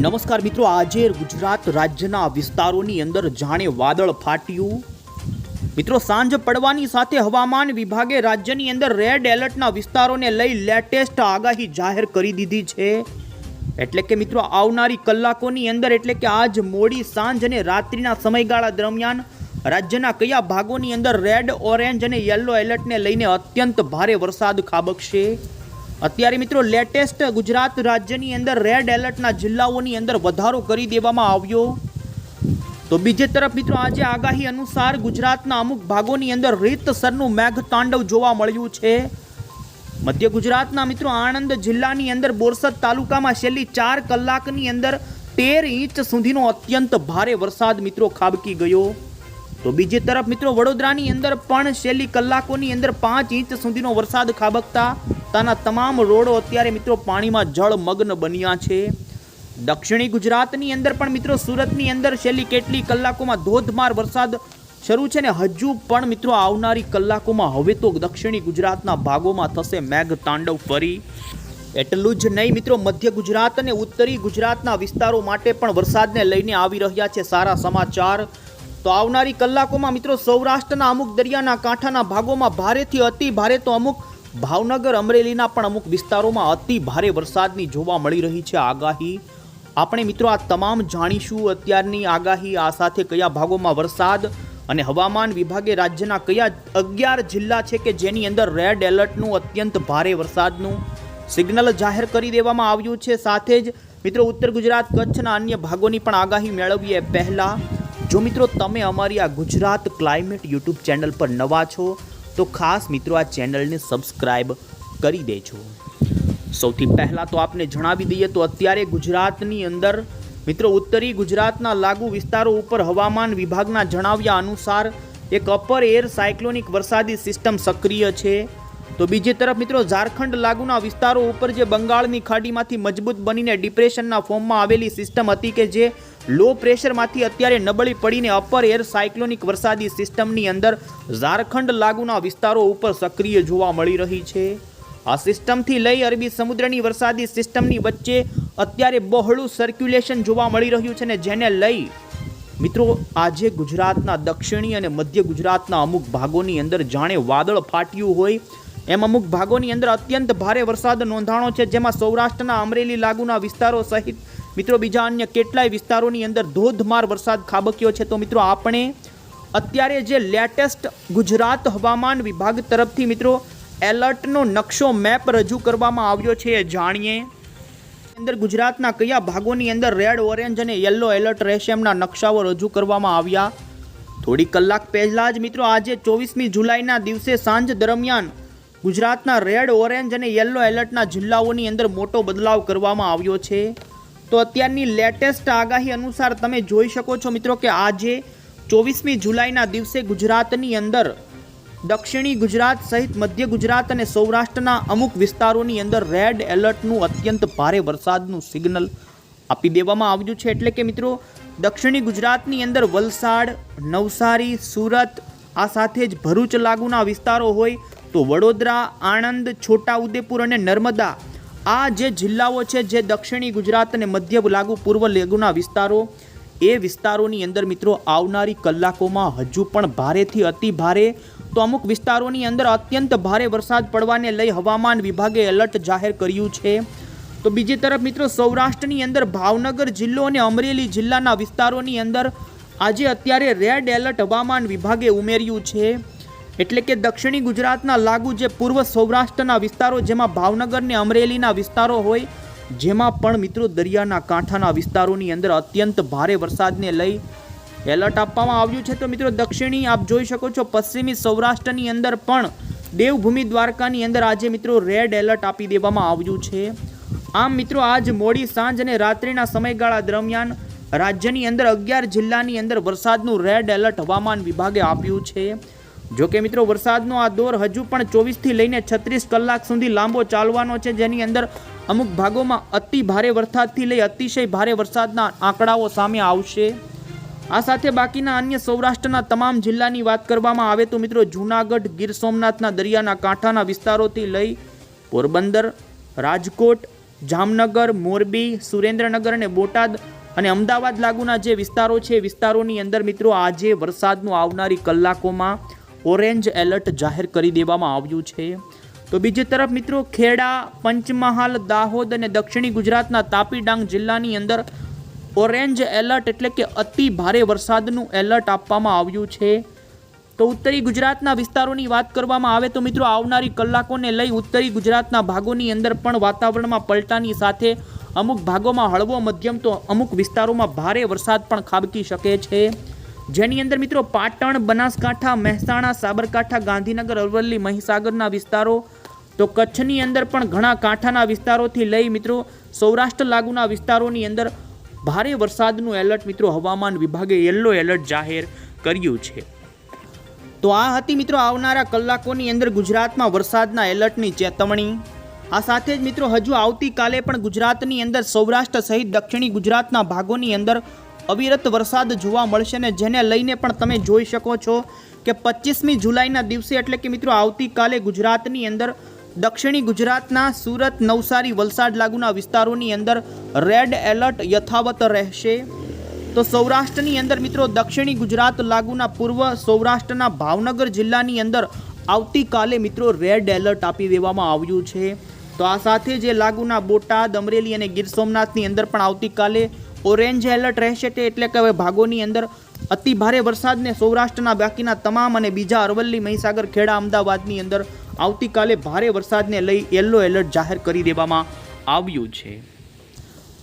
નમસ્કાર મિત્રો, આજે ગુજરાત રાજ્યના વિસ્તારોની અંદર જાણે વાદળ ફાટ્યું. મિત્રો, સાંજ પડવાની સાથે હવામાન વિભાગે રાજ્યની અંદર રેડ એલર્ટના વિસ્તારોને લઈ લેટેસ્ટ આગાહી જાહેર કરી દીધી છે. એટલે કે મિત્રો, આવનારી કલાકોની અંદર, એટલે કે આજ મોડી સાંજ અને રાત્રિના સમયગાળા દરમિયાન રાજ્યના કયા ભાગોની અંદર રેડ ઓરેન્જ અને યલો એલર્ટને લઈને અત્યંત ભારે વરસાદ ખાબકશે? અત્યારે મિત્રો લેટેસ્ટ ગુજરાત રાજ્યની અંદર રેડ એલર્ટના જિલ્લાઓની અંદર વધારો કરી દેવામાં આવ્યો. તો બીજી તરફ મિત્રો આજે આગાહી અનુસાર ગુજરાતના અમુક ભાગોની અંદર રીતસરનું મેઘતાંડવ જોવા મળ્યું છે. મધ્ય ગુજરાતના મિત્રો આણંદ જિલ્લાની અંદર બોરસદ તાલુકામાં છેલ્લી ચાર કલાકની અંદર તેર ઇંચ સુધીનો અત્યંત ભારે વરસાદ મિત્રો ખાબકી ગયો. તો બીજી તરફ મિત્રો વડોદરાની અંદર પણ છેલ્લી કલાકોની અંદર પાંચ ઇંચ સુધીનો વરસાદ ખાબકતા તાના તમામ રોડો અત્યારે મિત્રો પાણીમાં જળમગ્ન બન્યા છે. દક્ષિણી ગુજરાતની અંદર પણ મિત્રો સુરતની અંદર છેલ્લી કેટલી કલાકોમાં ધોધમાર વરસાદ શરૂ છે ને હજુ પણ મિત્રો આવનારી કલાકોમાં હવે તો દક્ષિણી ગુજરાતના ભાગોમાં થશે મેઘ તાંડવ ફરી. એટલું જ નહીં મિત્રો મધ્ય ગુજરાત અને ઉત્તરી ગુજરાતના વિસ્તારો માટે પણ વરસાદને લઈને આવી રહ્યા છે સારા સમાચાર. તો આવનારી કલાકોમાં મિત્રો સૌરાષ્ટ્રના અમુક દરિયાના કાંઠાના ભાગોમાં ભારેથી અતિ ભારે તો અમુક ભાવનગર અમરેલીના પણ અમુક વિસ્તારોમાં અતિ ભારે વરસાદની જોવા મળી રહી છે આગાહી. આપણે મિત્રો આ તમામ જાણીશું અત્યારની આગાહી, આ સાથે કયા ભાગોમાં વરસાદ અને હવામાન વિભાગે રાજ્યના કયા અગિયાર જિલ્લા છે કે જેની અંદર રેડ એલર્ટનું અત્યંત ભારે વરસાદનું સિગ્નલ જાહેર કરી દેવામાં આવ્યું છે. સાથે જ મિત્રો ઉત્તર ગુજરાત કચ્છના અન્ય ભાગોની પણ આગાહી મેળવીએ પહેલાં. જો મિત્રો તમે અમારી આ ગુજરાત ક્લાઇમેટ યુટ્યુબ ચેનલ પર નવા છો તો ખાસ મિત્રો આ ચેનલને સબસ્ક્રાઇબ કરી દેજો. સૌથી પહેલાં તો આપને જણાવી દઈએ તો અત્યારે ગુજરાતની અંદર, મિત્રો ઉત્તરી ગુજરાતના લાગુ વિસ્તારો ઉપર હવામાન વિભાગના જણાવ્યા અનુસાર એક અપર એર સાયક્લોનિક વરસાદી સિસ્ટમ સક્રિય છે. તો બીજી તરફ મિત્રો ઝારખંડ લાગુના વિસ્તારો ઉપર જે બંગાળની ખાડીમાંથી મજબૂત બનીને ડિપ્રેશનના ફોર્મમાં આવેલી સિસ્ટમ હતી કે જે લો પ્રેશરમાંથી અત્યારે નબળી પડીને અપર એર સાયક્લોનિક વરસાદી સિસ્ટમની અંદર ઝારખંડ લાગુના વિસ્તારો ઉપર સક્રિય જોવા મળી રહી છે. આ સિસ્ટમથી લઈ અરબી સમુદ્રની વરસાદી સિસ્ટમની વચ્ચે અત્યારે બહોળું સર્ક્યુલેશન જોવા મળી રહ્યું છે ને જેને લઈ મિત્રો આજે ગુજરાતના દક્ષિણી અને મધ્ય ગુજરાતના અમુક ભાગોની અંદર જાણે વાદળ ફાટ્યું હોય. એમ અમુક ભાગોની અંદર અત્યંત ભારે વરસાદ નોંધાણો છે જેમાં સૌરાષ્ટ્રના અમરેલી લાગુના વિસ્તારો સહિત મિત્રો બીજા અન્ય કેટલાય વિસ્તારોની અંદર ધોધમાર વરસાદ ખાબક્યો છે. તો મિત્રો આપણે અત્યારે જે લેટેસ્ટ ગુજરાત હવામાન વિભાગ તરફથી મિત્રો એલર્ટનો નકશો મેપ રજૂ કરવામાં આવ્યો છે એ જાણીએ. અંદર ગુજરાતના કયા ભાગોની અંદર રેડ, ઓરેન્જ અને યલો એલર્ટ રહેશે એમના નકશાઓ રજૂ કરવામાં આવ્યા. થોડી કલાક પહેલાં જ મિત્રો આજે ચોવીસમી જુલાઈના દિવસે સાંજ દરમિયાન ગુજરાતના રેડ, ઓરેન્જ અને યલો એલર્ટના જિલ્લાઓની અંદર મોટો બદલાવ કરવામાં આવ્યો છે. તો અત્યારની લેટેસ્ટ આગાહી અનુસાર તમે જોઈ શકો છો મિત્રો કે આજે ચોવીસમી જુલાઈના દિવસે ગુજરાતની અંદર, દક્ષિણી ગુજરાત સહિત મધ્ય ગુજરાત અને સૌરાષ્ટ્રના અમુક વિસ્તારોની અંદર રેડ એલર્ટનું અત્યંત ભારે વરસાદનું સિગ્નલ આપી દેવામાં આવ્યું છે. એટલે કે મિત્રો, દક્ષિણી ગુજરાતની અંદર વલસાડ, નવસારી, સુરત આ સાથે જ ભરૂચ લાગુના વિસ્તારો હોય તો વડોદરા, આણંદ, છોટાઉદેપુર અને નર્મદા આ જે જિલ્લાઓ છે, જે દક્ષિણી ગુજરાત અને મધ્ય લાગુ પૂર્વ લેગુના વિસ્તારો, એ વિસ્તારોની અંદર મિત્રો આવનારી કલાકોમાં હજુ પણ ભારેથી અતિ ભારે તો અમુક વિસ્તારોની અંદર અત્યંત ભારે વરસાદ પડવાને લઈ હવામાન વિભાગે એલર્ટ જાહેર કર્યું છે. તો બીજી તરફ મિત્રો સૌરાષ્ટ્રની અંદર ભાવનગર જિલ્લો અને અમરેલી જિલ્લાના વિસ્તારોની અંદર આજે અત્યારે રેડ એલર્ટ હવામાન વિભાગે ઉમેર્યું છે. એટલે કે દક્ષિણી ગુજરાતના લાગુ જે પૂર્વ સૌરાષ્ટ્રના વિસ્તારો, જેમાં ભાવનગર ને અમરેલીના વિસ્તારો હોય, જેમાં પણ મિત્રો દરિયાના કાંઠાના વિસ્તારોની અંદર અત્યંત ભારે વરસાદને લઈ એલર્ટ આપવામાં આવ્યું છે. તો મિત્રો દક્ષિણી આપ જોઈ શકો છો, પશ્ચિમી સૌરાષ્ટ્રની અંદર પણ દેવભૂમિ દ્વારકાની અંદર આજે મિત્રો રેડ એલર્ટ આપી દેવામાં આવ્યું છે. આમ મિત્રો આજ મોડી સાંજ અને રાત્રિના સમયગાળા દરમિયાન રાજ્યની અંદર અગિયાર જિલ્લાની અંદર વરસાદનું રેડ એલર્ટ હવામાન વિભાગે આપ્યું છે. જો કે મિત્રો, વરસાદનો આ દોર હજુ પણ ચોવીસથી લઈને છત્રીસ કલાક સુધી લાંબો ચાલવાનો છે, જેની અંદર અમુક ભાગોમાં અતિ ભારે વરસાદથી લઈ અતિશય ભારે વરસાદના આંકડાઓ સામે આવશે. આ સાથે બાકીના અન્ય સૌરાષ્ટ્રના તમામ જિલ્લાની વાત કરવામાં આવે તો મિત્રો, જૂનાગઢ, ગીર સોમનાથના દરિયાના કાંઠાના વિસ્તારોથી લઈ પોરબંદર, રાજકોટ, જામનગર, મોરબી, સુરેન્દ્રનગર અને બોટાદ અને અમદાવાદ લાગુના જે વિસ્તારો છે, વિસ્તારોની અંદર મિત્રો, આજે વરસાદનું આવનારી કલાકોમાં ઓરેન્જ એલર્ટ જાહેર કરી દેવામાં આવ્યું છે. તો બીજી તરફ મિત્રો, ખેડા, પંચમહાલ, દાહોદ અને દક્ષિણી ગુજરાતના તાપી ડાંગ જિલ્લાની અંદર ઓરેન્જ એલર્ટ એટલે કે અતિ ભારે વરસાદનું એલર્ટ આપવામાં આવ્યું છે. તો ઉત્તરી ગુજરાતના વિસ્તારોની વાત કરવામાં આવે તો મિત્રો, આવનારી કલાકોને લઈ ઉત્તરી ગુજરાતના ભાગોની અંદર પણ વાતાવરણમાં પલટાની સાથે અમુક ભાગોમાં હળવો મધ્યમ તો અમુક વિસ્તારોમાં ભારે વરસાદ પણ ખાબકી શકે છે. જેની અંદર મિત્રો પાટણ, બનાસકાંઠા, મહેસાણા, સાબરકાંઠા, ગાંધીનગર, અરવલ્લી, મહીસાગરના વિસ્તારો, તો કચ્છની અંદર પણ ઘણા કાંઠાના વિસ્તારોથી લઈ મિત્રો સૌરાષ્ટ્ર લાગુના વિસ્તારોની અંદર ભારે વરસાદનું એલર્ટ મિત્રો હવામાન વિભાગે યલો એલર્ટ જાહેર કર્યું છે. તો આ હતી મિત્રો આવનારા કલાકોની અંદર ગુજરાતમાં વરસાદના એલર્ટની ચેતવણી. આ સાથે જ મિત્રો હજુ આવતીકાલે પણ ગુજરાતની અંદર સૌરાષ્ટ્ર સહિત દક્ષિણી ગુજરાતના ભાગોની અંદર અવિરત વરસાદ જોવા મળશે ને જેને લઈને પણ તમે જોઈ શકો છો કે પચીસમી જુલાઈના દિવસે એટલે કે મિત્રો આવતીકાલે ગુજરાતની અંદર, દક્ષિણી ગુજરાતના સુરત, નવસારી, વલસાડ લાગુના વિસ્તારોની અંદર રેડ એલર્ટ યથાવત રહેશે. તો સૌરાષ્ટ્રની અંદર મિત્રો દક્ષિણી ગુજરાત લાગુના પૂર્વ સૌરાષ્ટ્રના ભાવનગર જિલ્લાની અંદર આવતીકાલે મિત્રો રેડ એલર્ટ આપી દેવામાં આવ્યું છે. તો આ સાથે જે લાગુના બોટાદ, અમરેલી અને ગીર સોમનાથની અંદર પણ આવતીકાલે ઓરેન્જ એલર્ટ રહેશે તે એટલે કે હવે ભાગોની અંદર અતિ ભારે વરસાદને સૌરાષ્ટ્રના બાકીના તમામ અને બીજા અરવલ્લી, મહીસાગર, ખેડા, અમદાવાદની અંદર આવતીકાલે ભારે વરસાદને લઈ યલો એલર્ટ જાહેર કરી દેવામાં આવ્યું છે.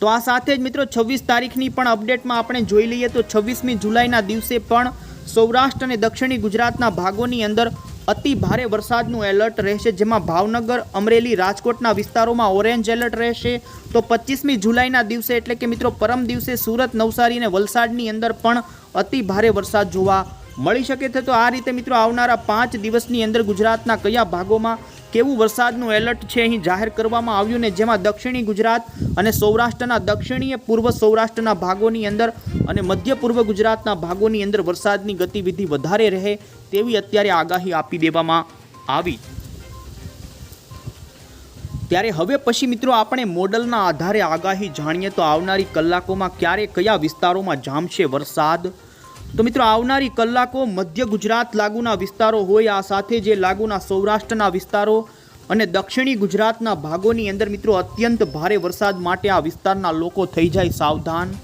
તો આ સાથે જ મિત્રો છવ્વીસ તારીખની પણ અપડેટમાં આપણે જોઈ લઈએ તો છવ્વીસમી જુલાઈના દિવસે પણ સૌરાષ્ટ્ર અને દક્ષિણી ગુજરાતના ભાગોની અંદર અતિ ભારે વરસાદનું એલર્ટ રહેશે, જેમાં ભાવનગર, અમરેલી, રાજકોટના વિસ્તારોમાં ઓરેન્જ એલર્ટ રહેશે. તો પચીસમી જુલાઈના દિવસે એટલે કે મિત્રો પરમ દિવસે સુરત, નવસારી અને વલસાડની અંદર પણ અતિ ભારે વરસાદ જોવા મળી શકે છે. તો આ રીતે મિત્રો આવનારા પાંચ દિવસની અંદર ગુજરાતના કયા ભાગોમાં કેવું વરસાદનું એલર્ટ છે અહીં જાહેર કરવામાં આવ્યું ને જેમાં દક્ષિણી ગુજરાત અને સૌરાષ્ટ્રના દક્ષિણીય પૂર્વ સૌરાષ્ટ્રના ભાગોની અંદર અને મધ્ય પૂર્વ ગુજરાતના ભાગોની અંદર વરસાદની ગતિવિધિ વધારે રહે તેવી અત્યારે આગાહી આપી દેવામાં આવી. ત્યારે હવે પછી મિત્રો આપણે મોડલના આધારે આગાહી જાણીએ તો આવનારી કલાકોમાં ક્યારે કયા વિસ્તારોમાં જામશે વરસાદ? તો મિત્રો આવનારી કલાકો મધ્ય ગુજરાત લાગુના વિસ્તારો હોય, આ સાથે જે લાગુના સૌરાષ્ટ્રના વિસ્તારો અને દક્ષિણી ગુજરાતના ભાગોની અંદર મિત્રો અત્યંત ભારે વરસાદ માટે આ વિસ્તારના લોકો થઈ જાય સાવધાન.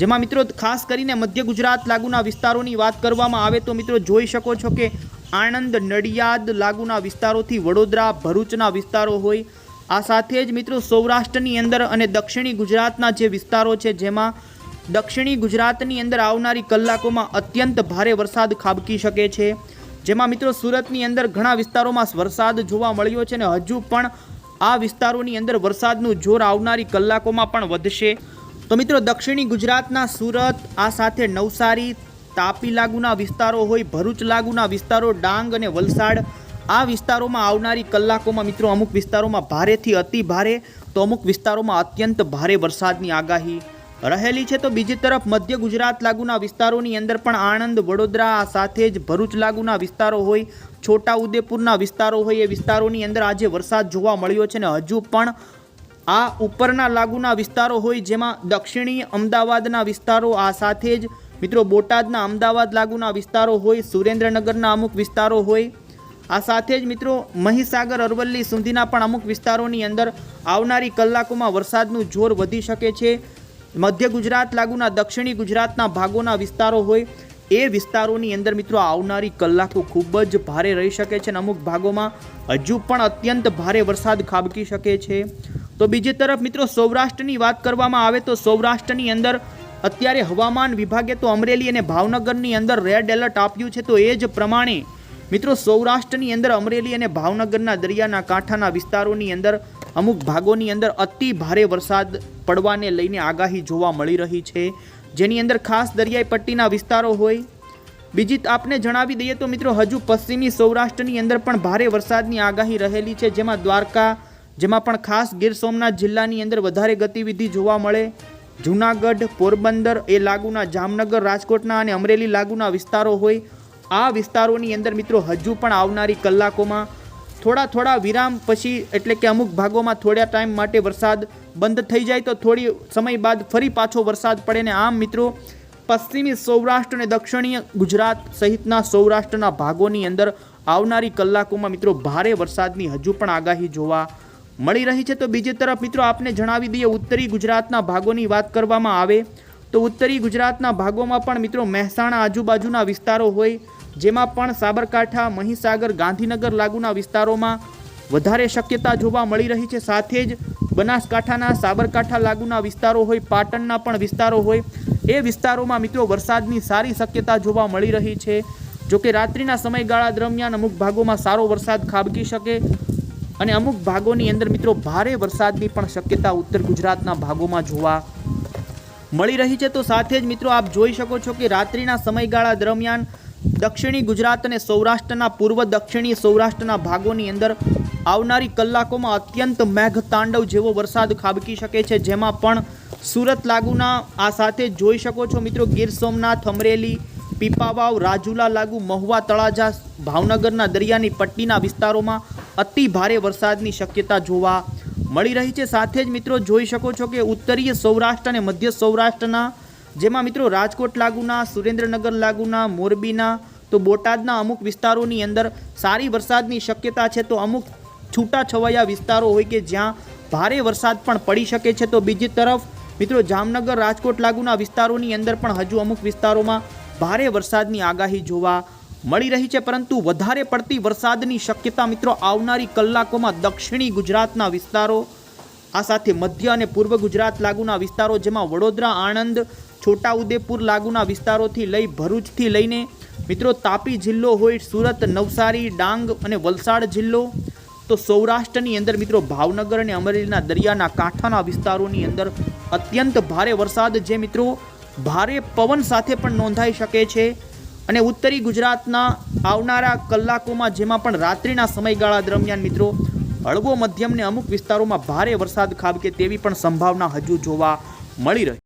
જેમાં મિત્રો ખાસ કરીને મધ્ય ગુજરાત લાગુના વિસ્તારોની વાત કરવામાં આવે તો મિત્રો જોઈ શકો છો કે આણંદ, નડિયાદ લાગુના વિસ્તારોથી વડોદરા, ભરૂચના વિસ્તારો હોય. આ સાથે જ મિત્રો સૌરાષ્ટ્રની અંદર અને દક્ષિણી ગુજરાતના જે વિસ્તારો છે જેમાં દક્ષિણી ગુજરાતની અંદર આવનારી કલાકોમાં અત્યંત ભારે વરસાદ ખાબકી શકે છે. જેમાં મિત્રો સુરતની અંદર ઘણા વિસ્તારોમાં વરસાદ જોવા મળ્યો છે અને હજુ પણ આ વિસ્તારોની અંદર વરસાદનું જોર આવનારી કલાકોમાં પણ વધશે. તો મિત્રો, દક્ષિણી ગુજરાતના સુરત, આ સાથે નવસારી, તાપી લાગુના વિસ્તારો હોય, ભરૂચ લાગુના વિસ્તારો, ડાંગ અને વલસાડ, આ વિસ્તારોમાં આવનારી કલાકોમાં મિત્રો, અમુક વિસ્તારોમાં ભારેથી અતિ ભારે, તો અમુક વિસ્તારોમાં અત્યંત ભારે વરસાદની આગાહી રહેલી છે. તો બીજી તરફ, મધ્ય ગુજરાત લાગુના વિસ્તારોની અંદર પણ આણંદ, વડોદરા, આ સાથે જ ભરૂચ લાગુના વિસ્તારો હોય, છોટા ઉદેપુરના વિસ્તારો હોય, એ વિસ્તારોની અંદર આજે વરસાદ જોવા મળ્યો છે ને હજુ પણ આ ઉપરના લાગુના વિસ્તારો હોય જેમાં દક્ષિણી અમદાવાદના વિસ્તારો આ સાથે જ. મિત્રો, બોટાદના અમદાવાદ લાગુના વિસ્તારો હોય, સુરેન્દ્રનગરના અમુક વિસ્તારો હોય. આ સાથે જ મિત્રો, મહીસાગર, અરવલ્લી સુધીના પણ અમુક વિસ્તારોની અંદર આવનારી કલાકોમાં વરસાદનું જોર વધી શકે છે. મધ્ય ગુજરાત લાગુના, દક્ષિણી ગુજરાતના ભાગોના વિસ્તારો હોય, એ વિસ્તારોની અંદર મિત્રો આવનારી કલાકો ખૂબ જ ભારે રહી શકે છે અને અમુક ભાગોમાં હજુ પણ અત્યંત ભારે વરસાદ ખાબકી શકે છે. તો બીજી તરફ મિત્રો સૌરાષ્ટ્રની વાત કરવામાં આવે તો સૌરાષ્ટ્રની અંદર અત્યારે હવામાન વિભાગે તો અમરેલી અને ભાવનગરની અંદર રેડ એલર્ટ આપ્યું છે તો એ જ પ્રમાણે મિત્રો સૌરાષ્ટ્રની અંદર અમરેલી અને ભાવનગરના દરિયાના કાંઠાના વિસ્તારોની અંદર અમુક ભાગોની અંદર અતિ ભારે વરસાદ પડવાને લઈને આગાહી જોવા મળી રહી છે. જેની અંદર ખાસ દરિયાઈ પટ્ટીના વિસ્તારો હોય. બીજી આપને જણાવી દઈએ તો મિત્રો હજુ પશ્ચિમી સૌરાષ્ટ્રની અંદર પણ ભારે વરસાદની આગાહી રહેલી છે જેમાં દ્વારકા જેમાં પણ ખાસ ગીર સોમનાથ જિલ્લાની અંદર વધારે ગતિવિધિ જોવા મળે. જૂનાગઢ, પોરબંદર એ લાગુના જામનગર, રાજકોટના અને અમરેલી લાગુના વિસ્તારો હોય. આ વિસ્તારોની અંદર મિત્રો હજુ પણ આવનારી કલાકોમાં થોડા થોડા વિરામ પછી એટલે કે અમુક ભાગોમાં થોડા ટાઈમ માટે વરસાદ બંધ થઈ જાય તો થોડી સમય બાદ ફરી પાછો વરસાદ પડે ને આમ મિત્રો પશ્ચિમી સૌરાષ્ટ્ર અને દક્ષિણીય ગુજરાત સહિતના સૌરાષ્ટ્રના ભાગોની અંદર આવનારી કલાકોમાં મિત્રો ભારે વરસાદની હજુ પણ આગાહી જોવા મળી રહી છે, તો બીજી તરફ મિત્રો આપને જણાવી દઈએ, ઉત્તરી ગુજરાતના ભાગોની વાત કરવામાં આવે, તો ઉત્તરી ગુજરાતના ભાગોમાં પણ મિત્રો મહેસાણા આજુબાજુના વિસ્તારો હોય, જેમાં પણ સાબરકાંઠા, મહીસાગર, ગાંધીનગર લાગુના વિસ્તારોમાં વધારે શક્યતા જોવા મળી રહી છે. સાથે જ બનાસકાંઠાના, સાબરકાંઠા લાગુના વિસ્તારો હોય, પાટણના પણ વિસ્તારો હોય, એ વિસ્તારોમાં મિત્રો વરસાદની સારી શક્યતા જોવા મળી રહી છે. જોકે રાત્રિના સમયગાળા દરમિયાન અમુક ભાગોમાં સારો વરસાદ ખાબકી શકે અને અમુક ભાગોની અંદર મિત્રો ભારે વરસાદની પણ શક્યતા ઉત્તર ગુજરાતના ભાગોમાં જોવા મળી રહી છે. તો સાથે જ મિત્રો આપ જોઈ શકો છો કે રાત્રિના સમયગાળા દરમિયાન દક્ષિણી ગુજરાત અને સૌરાષ્ટ્રના પૂર્વ દક્ષિણી સૌરાષ્ટ્રના ભાગોની અંદર આવનારી કલાકોમાં અત્યંત મેઘ તાંડવ જેવો વરસાદ ખાબકી શકે છે. જેમાં પણ સુરત લાગુના આ સાથે જોઈ શકો છો મિત્રો ગીર સોમનાથ, અમરેલી, પીપાવાવ, રાજુલા લાગુ, મહુવા, તળાજા, ભાવનગરના દરિયાની પટ્ટીના વિસ્તારોમાં અતિ ભારે વરસાદની શક્યતા જોવા મળી રહી છે. સાથે જ મિત્રો જોઈ શકો છો કે ઉત્તરીય સૌરાષ્ટ્ર અને મધ્ય સૌરાષ્ટ્રના, જેમાં મિત્રો રાજકોટ લાગુના, સુરેન્દ્રનગર લાગુના, મોરબીના, તો બોટાદના અમુક વિસ્તારોની અંદર સારી વરસાદની શક્યતા છે. તો અમુક છૂટાછવાયા વિસ્તારો હોય કે જ્યાં ભારે વરસાદ પણ પડી શકે છે. તો બીજી તરફ મિત્રો જામનગર, રાજકોટ લાગુના વિસ્તારોની અંદર પણ હજુ અમુક વિસ્તારોમાં ભારે વરસાદની આગાહી જોવા મળી રહી છે, પરંતુ વધારે પડતી વરસાદની શક્યતા મિત્રો આવનારી કલાકોમાં દક્ષિણી ગુજરાતના વિસ્તારો, આ સાથે મધ્ય અને પૂર્વ ગુજરાત લાગુના વિસ્તારો જેમાં વડોદરા, આણંદ, છોટાઉદેપુર લાગુના વિસ્તારોથી લઈ ભરૂચથી લઈને મિત્રો તાપી જિલ્લો હોય, સુરત, નવસારી, ડાંગ અને વલસાડ જિલ્લો, તો સૌરાષ્ટ્રની અંદર મિત્રો ભાવનગર અને અમરેલીના દરિયાના કાંઠાના વિસ્તારોની અંદર અત્યંત ભારે વરસાદ જે મિત્રો ભારે પવન સાથે પણ નોંધાઈ શકે છે. અને ઉત્તરી ગુજરાતના આવનારા કલાકોમાં જેમાં પણ રાત્રિના સમયગાળા દરમિયાન મિત્રો, હળવો મધ્યમને અમુક વિસ્તારોમાં ભારે વરસાદ ખાબકે તેવી પણ સંભાવના હજુ જોવા મળી રહી.